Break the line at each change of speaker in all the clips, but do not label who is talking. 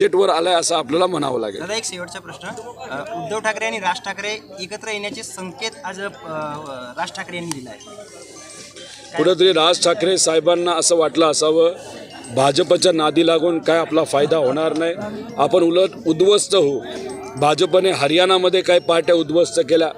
बजेटवर आलाय असं आपल्याला म्हणावं लागेल.
दादा एक शेवटचा प्रश्न. उद्धव ठाकरे आणि राज ठाकरे एकत्र येण्याचे संकेत आज राज ठाकरे यांनी दिला आहे
कुठंतरी राज ठाकरे साहेबांना असं वाटलं असावं भाजपच्या नादी लागून काय आपला फायदा होणार नाही. आपण उलट उद्ध्वस्त होऊ. भाजपने हरियाणामध्ये काही पार्ट्या उद्ध्वस्त केल्या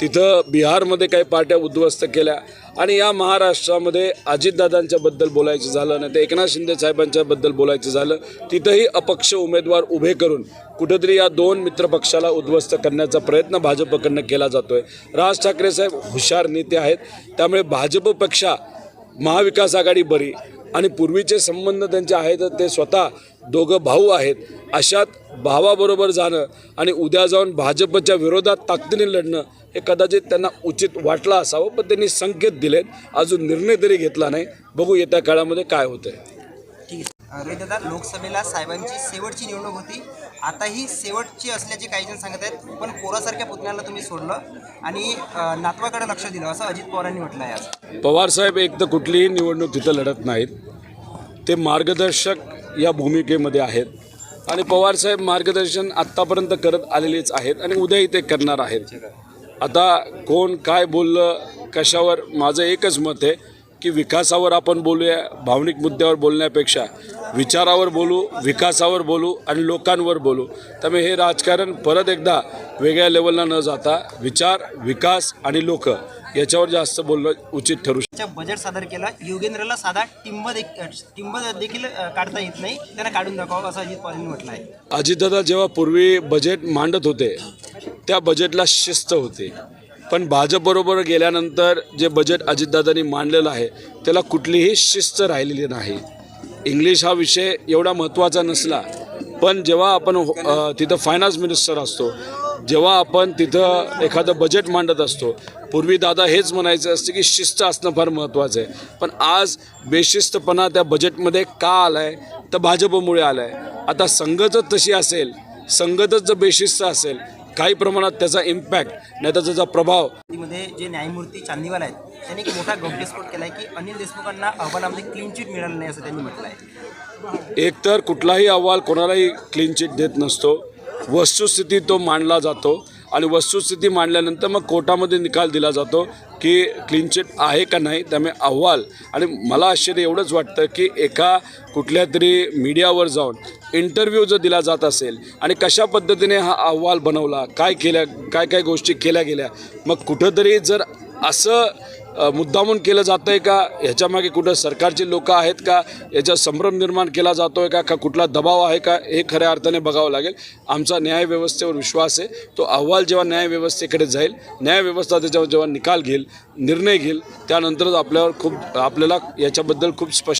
तिथं बिहारमध्ये काही पार्ट्या उद्ध्वस्त केल्या. आणि या महाराष्ट्रामध्ये अजितदादांच्याबद्दल बोलायचं झालं नाही तर एकनाथ शिंदे साहेबांच्याबद्दल बोलायचं झालं तिथंही अपक्ष उमेदवार उभे करून कुठंतरी या दोन मित्रपक्षाला उद्ध्वस्त करण्याचा प्रयत्न भाजपकडनं केला जातो आहे राज ठाकरे साहेब हुशार नेते आहेत त्यामुळे भाजपपेक्षा महाविकास आघाडी बरी. आणि पूर्वीचे संबंध त्यांचे आहेत ते स्वतः दोघं भाऊ आहेत. अशात भावाबरोबर जाणं आणि उद्या जाऊन भाजपच्या विरोधात ताकदीने लढणं हे कदाचित त्यांना उचित वाटलं असावं पण त्यांनी संकेत दिलेत. अजून निर्णय तरी घेतला नाही. बघू येत्या काळामध्ये काय होतंय.
आहे. लोकसभेला साहेबांची शेवटची निवडणूक होती. आता ही शेवटची असल्याचे काही जण सांगत आहेत पण पोरासारख्या पुतण्याला तुम्ही सोडलं आणि नातवाकडे लक्ष दिलं असं अजित पवारांनी म्हटलं आहे आज
पवारसाहेब एक तर कुठलीही निवडणूक तिथं लढत नाहीत. ते मार्गदर्शक या भूमिकेमध्ये आहेत आणि पवारसाहेब मार्गदर्शन आत्तापर्यंत करत आलेलेच आहेत आणि उद्याही ते करणार आहेत. आता कोण काय बोललं कशावर माझं एकच मत आहे की विकासावर आपण बोलूया भावनिक मुद्द्यावर बोलण्यापेक्षा विचारावर बोलू विकासावर बोलू आणि लोकांवर बोलू. त्यामुळे हे राजकारण परत एकदा वेगळ्या लेवलला न जाता विचार विकास आणि लोक याच्यावर जास्त बोलणं उचित ठरू शकतं
बजेट सादर केलं. योगेंद्रला साधा टिंब टिंब देखील काढता येत नाही. त्यांना काढून दाखवावं असं अजित पवारांनी म्हटलं आहे
अजितदादा जेव्हा पूर्वी बजेट मांडत होते त्या बजेटला शिस्त होती. पण भाजपबरोबर गेल्यानंतर जे बजेट अजितदादांनी मांडलेलं आहे त्याला कुठलीही शिस्त राहिलेली नाही. इंग्लिश हा विषय एवढा महत्त्वाचा नसला पण जेव्हा आपण हो, तिथं फायनान्स मिनिस्टर असतो जेव्हा आपण तिथं एखादं बजेट मांडत असतो पूर्वी दादा हेच म्हणायचं असतं की शिस्त असणं फार महत्त्वाचं आहे. पण आज बेशिस्तपणा त्या बजेटमध्ये का आला आहे तर भाजपमुळे आला आहे आता संगतच तशी असेल संगतच जर बेशिस्त असेल काही प्रमाणात त्याचा इम्पॅक्ट नाही तर त्याचा प्रभाव.
मध्ये जे न्यायमूर्ती चांदीवाल आहेत त्यांनी एक मोठा गौप्यस्फोट केला आहे की अनिल देशमुखांना अहवालामध्ये क्लीन चिट मिळालं नाही असं त्यांनी म्हटलं आहे
एकतर कुठलाही अहवाल कोणालाही क्लीन चिट देत नसतो. वस्तुस्थिती तो मांडला जातो आणि वस्तुस्थिती मांडल्यानंतर मग कोर्टामध्ये निकाल दिला जातो की क्लीन चिट आहे का नाही त्यामुळे अहवाल. आणि मला आश्चर्य एवढंच वाटतं की एका कुठल्या तरी मीडियावर जाऊन इंटरव्ह्यू जर दिला जात असेल आणि कशा पद्धतीने हा अहवाल बनवला काय केल्या काय काय गोष्टी केल्या गेल्या मग कुठंतरी जर असं मुद्दामून केलं जातं आहे का ह्याच्यामागे कुठं सरकारचे लोकं आहेत का? याचा संभ्रम निर्माण केला जातो आहे का? का कुठला दबाव आहे का? हे खऱ्या अर्थाने बघावं लागेल. आमचा न्यायव्यवस्थेवर विश्वास आहे. तो अहवाल जेव्हा न्यायव्यवस्थेकडे जाईल न्यायव्यवस्था त्याच्यावर जेव्हा निकाल घेईल निर्णय घेईल त्यानंतरच आपल्यावर खूप आपल्याला याच्याबद्दल खूप स्पष्ट